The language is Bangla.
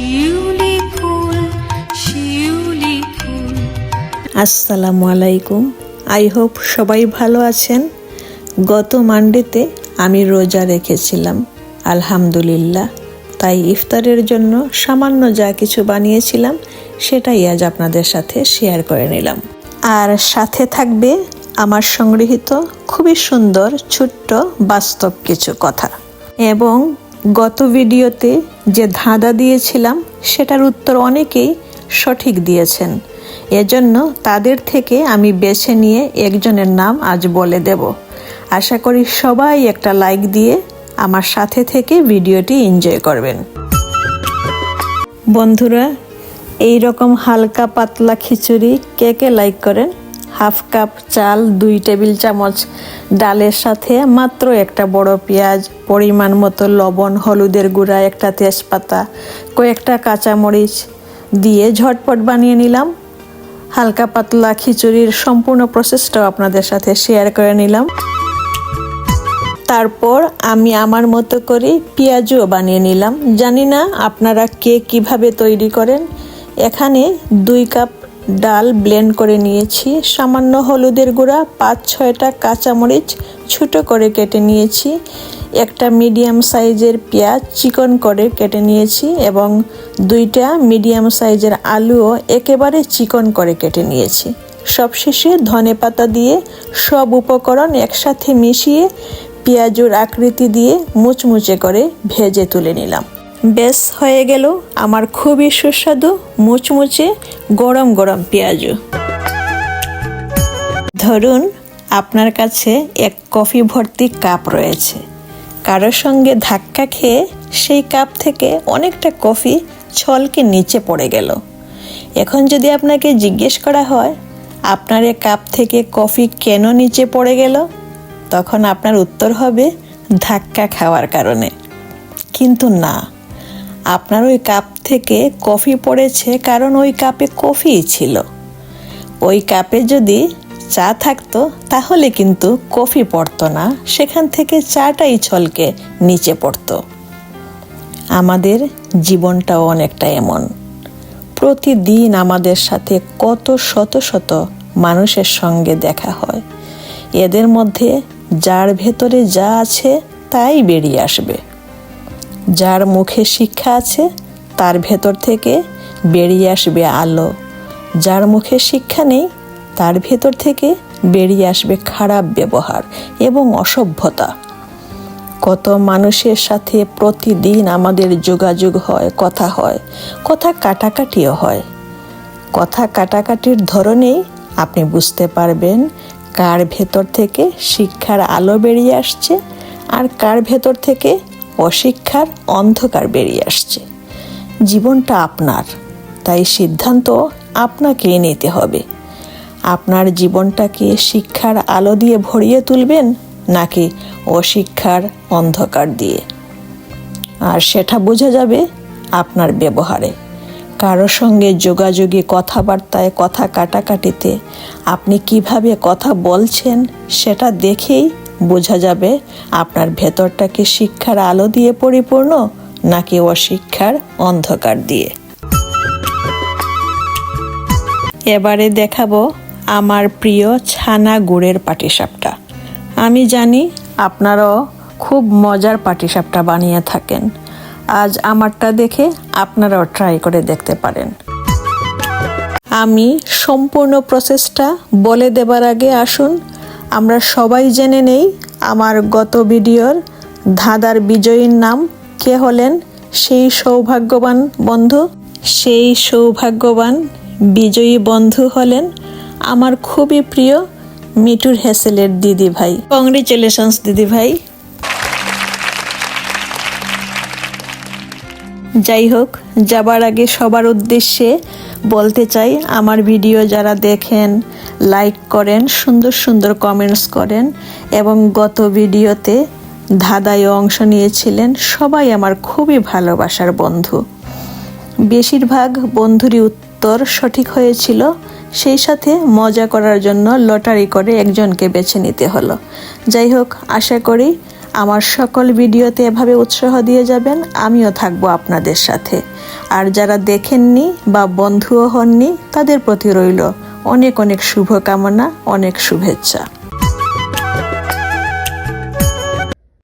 শিউলি ফুল শিউলি ফুল। আসসালামু আলাইকুম। আই হোপ সবাই ভালো আছেন। গত মানডেতে আমি রোজা রেখেছিলাম, আলহামদুলিল্লাহ। তাই ইফতারের জন্য সামান্য যা কিছু বানিয়েছিলাম, সেটাই আজ আপনাদের সাথে শেয়ার করে নিলাম। আর সাথে থাকবে আমার সংগৃহীত খুবই সুন্দর, ছোট্ট, বাস্তব কিছু কথা। এবং গত ভিডিওতে যে ধাঁধা দিয়েছিলাম, সেটার উত্তর অনেকেই সঠিক দিয়েছেন। এজন্য তাদের থেকে আমি বেছে নিয়ে একজনের নাম আজ বলে দেব। আশা করি সবাই একটা লাইক দিয়ে আমার সাথে থেকে ভিডিওটি এনজয় করবেন। বন্ধুরা এই রকম হালকা পাতলা খিচুড়ি কে কে লাইক করেন? হাফ কাপ চাল, দুই টেবিল চামচ ডালের সাথে, মাত্র একটা বড় পেঁয়াজ, পরিমাণ মতো লবণ, হলুদের গুঁড়া, একটা তেজপাতা, কয়েকটা কাঁচামরিচ দিয়ে ঝটপট বানিয়ে নিলাম। হালকা পাতলা খিচুড়ির সম্পূর্ণ প্রসেসটাও আপনাদের সাথে শেয়ার করে নিলাম। তারপর আমি আমার মতো করে পেঁয়াজও বানিয়ে নিলাম। জানি না আপনারা কে কীভাবে তৈরি করেন। এখানে দুই কাপ ডাল ব্লেন্ড করে নিয়েছি। সামান্য হলুদের গুঁড়া, পাঁচ, ছয়টা কাঁচামরিচ ছোটো করে কেটে নিয়েছি। একটা মিডিয়াম সাইজের পেঁয়াজ চিকন করে কেটে নিয়েছি এবং দুইটা মিডিয়াম সাইজের আলুও একেবারে চিকন করে কেটে নিয়েছি। সবশেষে ধনে পাতা দিয়ে সব উপকরণ একসাথে মিশিয়ে পেঁয়াজুর আকৃতি দিয়ে মুচমুচে করে ভেজে তুলে নিলাম। বেশ হয়ে গেল আমার খুবই সুস্বাদু মুচমুচে গরম গরম পেঁয়াজু। ধরুন, আপনার কাছে এক কফি ভর্তি কাপ রয়েছে। কারোর সঙ্গে ধাক্কা খেয়ে সেই কাপ থেকে অনেকটা কফি ছলকে নিচে পড়ে গেল। এখন যদি আপনাকে জিজ্ঞেস করা হয়, আপনার এ কাপ থেকে কফি কেন নিচে পড়ে গেল? তখন আপনার উত্তর হবে, ধাক্কা খাওয়ার কারণে। কিন্তু না। আপনার ওই কাপ থেকে কফি পড়েছে কারণ ওই কাপে কফি ছিল। ওই কাপে যদি চা থাকতো, তাহলে কিন্তু কফি পড়তো না। সেখান থেকে চাটাই ছলকে নিচে পড়তো। আমাদের জীবনটাও অনেকটা এমন। প্রতিদিন আমাদের সাথে কত শত শত মানুষের সঙ্গে দেখা হয়। এদের মধ্যে যার ভেতরে যা আছে, তাই বেরিয়ে আসবে। যার মুখে শিক্ষা আছে, তার ভেতর থেকে বেরিয়ে আসবে আলো। যার মুখে শিক্ষা নেই, তার ভেতর থেকে বেরিয়ে আসবে খারাপ ব্যবহার এবং অসভ্যতা। কত মানুষের সাথে প্রতিদিন আমাদের যোগাযোগ হয়, কথা হয়, কথা কাটাকাটিও হয়। কথা কাটাকাটির ধরনেই আপনি বুঝতে পারবেন কার ভেতর থেকে শিক্ষার আলো বেরিয়ে আসছে আর কার ভেতর থেকে অশিক্ষার অন্ধকার বেরিয়ে আসছে। জীবনটা আপনার, তাই সিদ্ধান্ত আপনাকেই নিতে হবে। আপনার জীবনটাকে শিক্ষার আলো দিয়ে ভরিয়ে তুলবেন নাকি অশিক্ষার অন্ধকার দিয়ে? আর সেটা বোঝা যাবে আপনার ব্যবহারে। কারও সঙ্গে যোগাযোগে কথাবার্তায় কথা কাটাকাটিতে আপনি কীভাবে কথা বলছেন সেটা দেখেই বোঝা যাবে আপনার ভেতরটা কি শিক্ষার আলো দিয়ে পরিপূর্ণ নাকি অশিক্ষার অন্ধকার দিয়ে। এবারে দেখাবো আমার প্রিয় ছানা গুড়ের পাটিসাপটা। আমি জানি আপনারাও খুব মজার পাটিসাপটা বানিয়ে থাকেন। আজ আমারটা দেখে আপনারাও ট্রাই করে দেখতে পারেন। আমি সম্পূর্ণ প্রসেসটা বলে দেবার আগে আসুন আমরা সবাই জেনে নেই আমার গত ভিডিওর ধাঁধার বিজয়ীর নাম কে হলেন সেই সৌভাগ্যবান বন্ধু? সেই সৌভাগ্যবান বিজয়ী বন্ধু হলেন আমার খুবই প্রিয় মিটুর হেসেলের দিদি ভাই কংগ্রেচুলেশনস দিদি ভাই যাই হোক, যাবার আগে সবার উদ্দেশ্যে বলতে চাই, আমার ভিডিও যারা দেখেন, লাইক করেন, সুন্দর সুন্দর কমেন্টস করেন এবং গত ভিডিওতে ধাঁধায় অংশ নিয়েছিলেন, সবাই আমার খুবই ভালোবাসার বন্ধু। বেশিরভাগ বন্ধুরই উত্তর সঠিক হয়েছিল, সেই সাথে মজা করার জন্য লটারি করে একজনকে বেছে নিতে হলো। যাই হোক, আশা করি আমার সকল ভিডিওতে এভাবে উৎসাহ দিয়ে যাবেন, আমিও থাকব আপনাদের সাথে। আর যারা দেখেননি বা বন্ধুও হননি, তাদের প্রতি রইল অনেক অনেক শুভকামনা, অনেক শুভেচ্ছা।